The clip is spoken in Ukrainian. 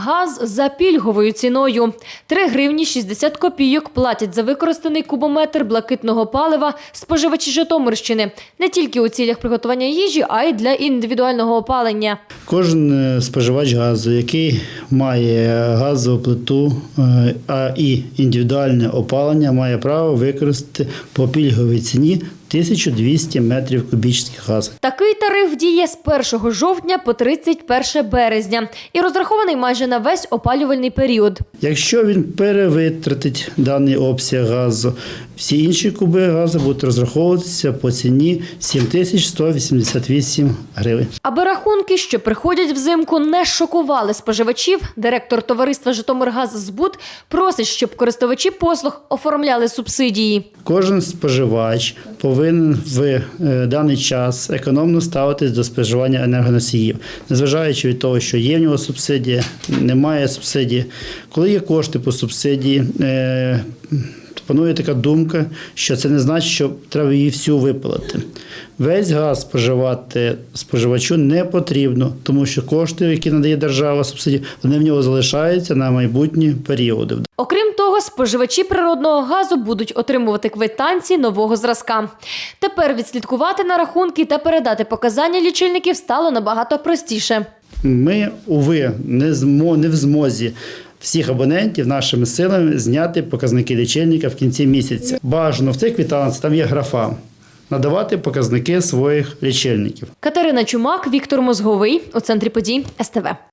Газ за пільговою ціною. 3 гривні 60 копійок платять за використаний кубометр блакитного палива споживачі Житомирщини. Не тільки у цілях приготування їжі, а й для індивідуального опалення. Кожен е, споживач газу, який має газову плиту е, а і індивідуальне опалення, має право використати по пільговій ціні 1200 метрів кубічних газу. Такий тариф діє з 1 жовтня по 31 березня і розрахований майже на весь опалювальний період. Якщо він перевитратить даний обсяг газу, всі інші куби газу будуть розраховуватися по ціні 7188 гривень. Аби рахунки, що приходять взимку, не шокували споживачів, директор товариства Житомиргаз Збут просить, щоб користувачі послуг оформляли субсидії. Кожен споживач повинен в е, даний час економно ставитись до споживання енергоносіїв, незважаючи від того, що є в нього субсидія, немає субсидії. Коли є кошти по субсидії, е, панує така думка, що це не значить, що треба її всю випалити. Весь газ споживати споживачу не потрібно, тому що кошти, які надає держава субсидії, вони в нього залишаються на майбутні періоди. Окрім того, споживачі природного газу будуть отримувати квитанції нового зразка. Тепер відслідкувати на рахунки та передати показання лічильників стало набагато простіше. Ми, уви, не, змо, не в змозі всіх абонентів нашими силами зняти показники лічильника в кінці місяця. Бажано в цих квитанціях там є графа. Надавати показники своїх лічильників. Катерина Чумак, Віктор Мозговий у центрі подій СТВ.